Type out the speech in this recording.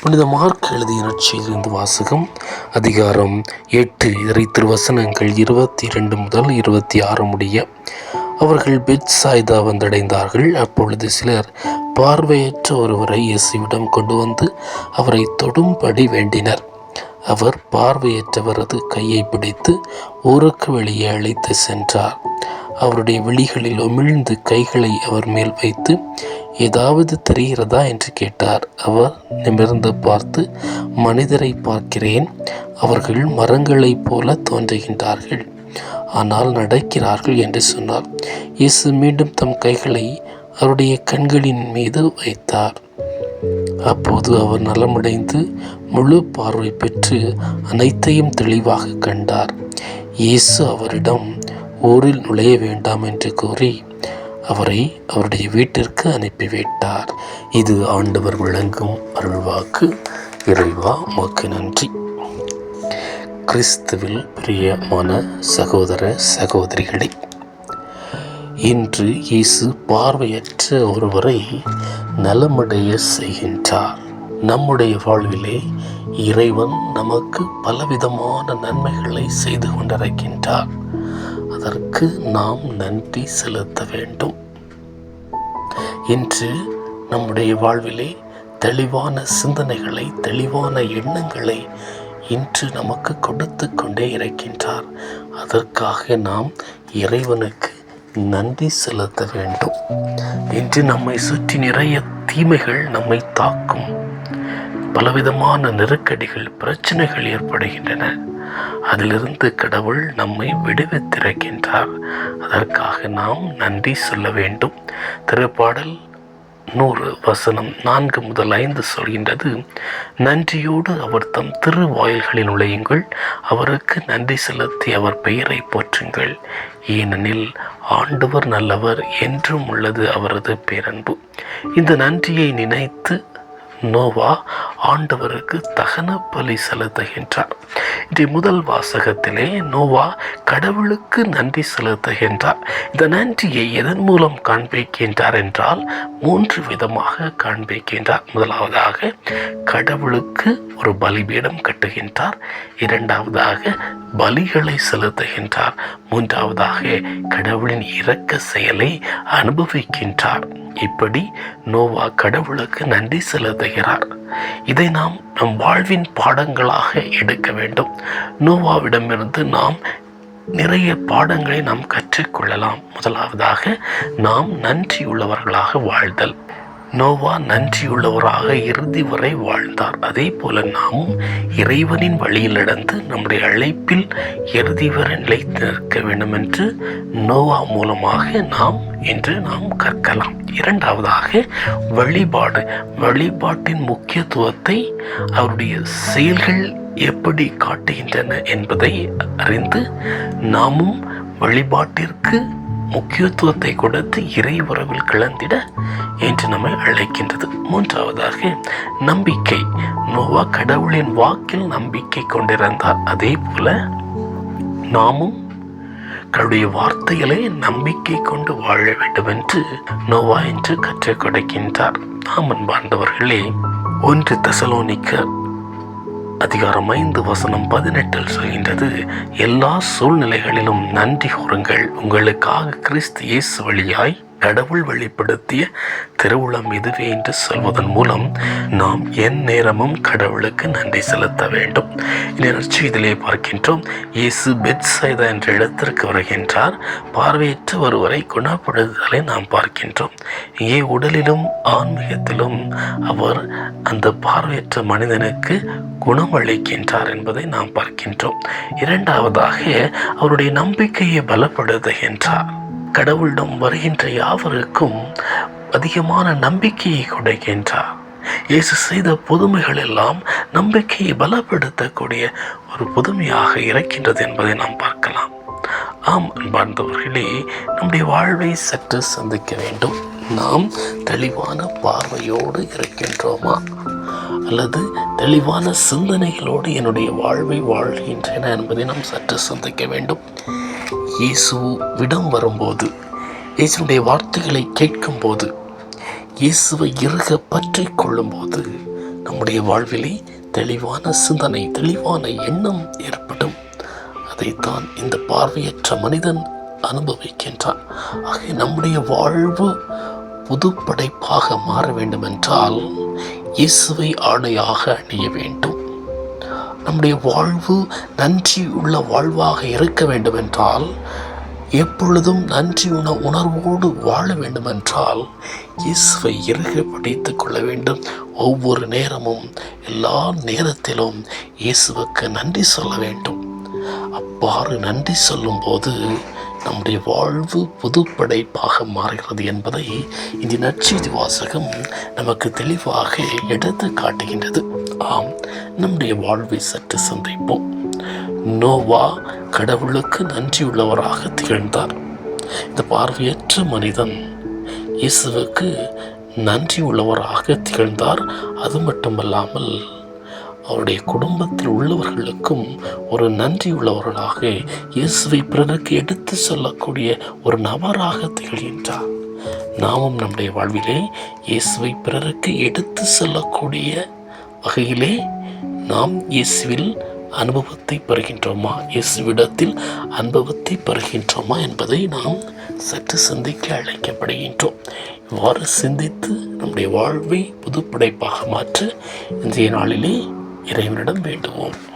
புனித மார்க் எழுதிய நற்செய்திலிருந்து வாசகம் அதிகாரம் எட்டு. இறை திருவசனங்கள் இருபத்தி இரண்டு முதல் இருபத்தி ஆறு முடிய அவர்கள் பெட் சாய்தா வந்தடைந்தார்கள். அப்பொழுது சிலர் பார்வையற்ற ஒருவரை இயேசுவிடம் கொண்டு வந்து அவரை தொடும்படி வேண்டினர். அவர் பார்வையற்றவரது கையை பிடித்து ஊருக்கு வெளியே அழைத்து சென்றார். அவருடைய விழிகளில் உமிழ்ந்து கைகளை அவர் மேல் வைத்து ஏதாவது தெரிகிறதா? என்று கேட்டார். அவர் நிமிர்ந்து பார்த்து மனிதரை பார்க்கிறேன். அவர்கள் மரங்களைப் போல தோன்றுகின்றார்கள். ஆனால் நடக்கிறார்கள் என்று சொன்னார். இயேசு மீண்டும் தம் கைகளை அவருடைய கண்களின் மீது வைத்தார். அப்போது அவர் நலமடைந்து முழு பார்வை பெற்று அனைத்தையும் தெளிவாக கண்டார். இயேசு அவரிடம் ஊரில் நுழைய வேண்டாம் என்று கூறி அவரை அவருடைய வீட்டிற்கு அனுப்பிவிட்டார் இது ஆண்டவர் விளங்கும் அருள்வாக்கு. இறைவா உமக்கு நன்றி. கிறிஸ்துவில் பிரியமான சகோதர சகோதரிகளை இன்று இயேசு பார்வையற்ற ஒருவரை நலமடைய செய்கின்றார். நம்முடைய வாழ்விலே இறைவன் நமக்கு பலவிதமான நன்மைகளை செய்து கொண்டிருக்கின்றார். அதற்கு நாம் நன்றி செலுத்த வேண்டும். இன்று நம்முடைய வாழ்விலே தெளிவான சிந்தனைகளை தெளிவான எண்ணங்களை இன்று நமக்கு கொடுத்து கொண்டே இருக்கின்றார். அதற்காக நாம் இறைவனுக்கு நன்றி செலுத்த வேண்டும். இன்று நம்மை சுற்றி நிறைய தீமைகள் நம்மை தாக்கும். பலவிதமான நெருக்கடிகள் பிரச்சனைகள் ஏற்படுகின்றன. அதிலிருந்து கடவுள் நம்மை விடுவித்திருக்கின்றார். அதற்காக நாம் நன்றி சொல்ல வேண்டும். திருப்பாடல் நூறு வசனம் நான்கு முதல் ஐந்து சொல்கின்றது நன்றியோடு அவர் தம் திருவாயில்களில் நுழையுங்கள் அவருக்கு நன்றி செலுத்தி அவர் பெயரை போற்றுங்கள். ஏனெனில் ஆண்டவர் நல்லவர் என்றும் உள்ளது அவரது பேரன்பு. இந்த நன்றியை நினைத்து நோவா ஆண்டவருக்கு தகன பலி செலுத்துகின்றார். இன்றைய முதல் வாசகத்திலே நோவா கடவுளுக்கு நன்றி செலுத்துகின்றார். இந்த நன்றியை எதன் மூலம் காண்பிக்கின்றார் என்றால் மூன்று விதமாக காண்பிக்கின்றார். முதலாவதாக கடவுளுக்கு ஒரு பலிபீடம் கட்டுகின்றார். இரண்டாவதாக பலிகளை செலுத்துகின்றார். மூன்றாவதாக கடவுளின் இரக்க செயலை அனுபவிக்கின்றார். இப்படி நோவா கடவுளுக்கு நன்றி செலுத்துகிறார். இதை நாம் நம் வாழ்வின் பாடங்களாக எடுக்க வேண்டும். நோவாவிடமிருந்து நாம் நிறைய பாடங்களை நாம் கற்றுக்கொள்ளலாம். முதலாவதாக நாம் நன்றியுள்ளவர்களாக வாழ்தல். நோவா நன்றியுள்ளவராக இறுதி வரை வாழ்ந்தார். அதே போல நாமும் இறைவனின் வழியில் நடந்து நம்முடைய அழைப்பில் இறுதி வரை நிலைத்து நிற்க வேண்டும் என்று நோவா மூலமாக நாம் இன்று நாம் கற்கலாம். இரண்டாவதாக வழிபாடு. வழிபாட்டின் முக்கியத்துவத்தை அவருடைய செயல்கள் எப்படி காட்டுகின்றன என்பதை அறிந்து நாமும் வழிபாட்டிற்கு முக்கியத்துவத்தை கொடுத்து இறை உறவில் கிளந்திட என்று நம்மை அழைக்கின்றது. மூன்றாவதாக நம்பிக்கை. நோவா கடவுளின் வாக்கில் நம்பிக்கை கொண்டிருந்தார். அதே போல நாமும் கடவுளுடைய வார்த்தைகளை நம்பிக்கை கொண்டு வாழ வேண்டும் என்று நோவா என்று கற்றுக் கொடுக்கின்றார். நாம் அன்பார்ந்தவர்களே ஒன்று தசலோனிக்க அதிகாரம் ஐந்து வசனம் பதினெட்டில் சொல்கின்றது எல்லா சூழ்நிலைகளிலும் நன்றி கூறுங்கள். உங்களுக்காக கிறிஸ்து இயேசு வழியாய் கடவுள் வெளிப்படுத்திய திருவுளம் இதுவே என்று சொல்வதன் மூலம் நாம் என் நேரமும் கடவுளுக்கு நன்றி செலுத்த வேண்டும். நிகழ்ச்சி இதிலே பார்க்கின்றோம். இயேசு பெட் சைதா என்ற இடத்திற்கு வருகின்றார். பார்வையற்ற ஒருவரை குணப்படுத்துதலை நாம் பார்க்கின்றோம். இங்கே உடலிலும் ஆன்மீகத்திலும் அவர் அந்த பார்வையற்ற மனிதனுக்கு குணமளிக்கின்றார் என்பதை நாம் பார்க்கின்றோம். இரண்டாவதாக அவருடைய நம்பிக்கையை பலப்படுத்துகின்றார். கடவுளிடம் வருகின்ற யாவருக்கும் அதிகமான நம்பிக்கையை கொடுக்கின்றார். இயேசு செய்த புதுமைகள் எல்லாம் நம்பிக்கையை பலப்படுத்தக்கூடிய ஒரு புதுமையாக இருக்கின்றது என்பதை நாம் பார்க்கலாம். ஆம் அன்பார்ந்தவர்களே நம்முடைய வாழ்வை சற்று சந்திக்க வேண்டும். நாம் தெளிவான பார்வையோடு இருக்கின்றோமா? அல்லது தெளிவான சிந்தனைகளோடு என்னுடைய வாழ்வை வாழ்கின்றன என்பதை நாம் சற்று சிந்திக்க வேண்டும். இயேசு விடம் வரும்போது இயேசுடைய வார்த்தைகளை கேட்கும்போது இயேசுவை இறுக பற்றி கொள்ளும்போது நம்முடைய வாழ்விலே தெளிவான சிந்தனை தெளிவான எண்ணம் ஏற்படும். அதைத்தான் இந்த பார்வையற்ற மனிதன் அனுபவிக்கின்றான். ஆக நம்முடைய வாழ்வு புது படைப்பாக மாற வேண்டுமென்றால் இயேசுவை ஆணையாக அணிய வேண்டும். நம்முடைய வாழ்வு நன்றி உள்ள வாழ்வாக இருக்க வேண்டுமென்றால் எப்பொழுதும் நன்றி உண உணர்வோடு வாழ வேண்டுமென்றால் இயேசுவை இறுக பிடித்து கொள்ள வேண்டும். ஒவ்வொரு நேரமும் எல்லா நேரத்திலும் இயேசுவுக்கு நன்றி சொல்ல வேண்டும். அவ்வாறு நன்றி சொல்லும்போது நம்முடைய வாழ்வு புதுப்படைப்பாக மாறுகிறது என்பதை இந்த நற்செய்தி வாசகம் நமக்கு தெளிவாக எடுத்து காட்டுகின்றது. ஆம் நம்முடைய வாழ்வை சற்று சிந்திப்போம். நோவா கடவுளுக்கு நன்றியுள்ளவராக திகழ்ந்தார். இந்த பார்வையற்ற மனிதன் இயேசுவுக்கு நன்றி உள்ளவராக திகழ்ந்தார். அது மட்டுமல்லாமல் அவருடைய குடும்பத்தில் உள்ளவர்களுக்கும் ஒரு நன்றி உள்ளவர்களாக இயேசுவை பிறருக்கு எடுத்து சொல்லக்கூடிய ஒரு நபராக திகழ்கின்றார். நாமும் நம்முடைய வாழ்விலே இயேசுவை பிறருக்கு எடுத்து செல்லக்கூடிய வகையிலே நாம் இயேசுவில் அனுபவத்தை பெறுகின்றோமா? இயேசுவிடத்தில் அனுபவத்தை பெறுகின்றோமா என்பதை நாம் சற்று சிந்திக்க அழைக்கப்படுகின்றோம். இவ்வாறு சிந்தித்து நம்முடைய வாழ்வை புதுப்படைப்பாக மாற்ற இன்றைய நாளிலே இறைவனிடம் வேண்டுவோம்.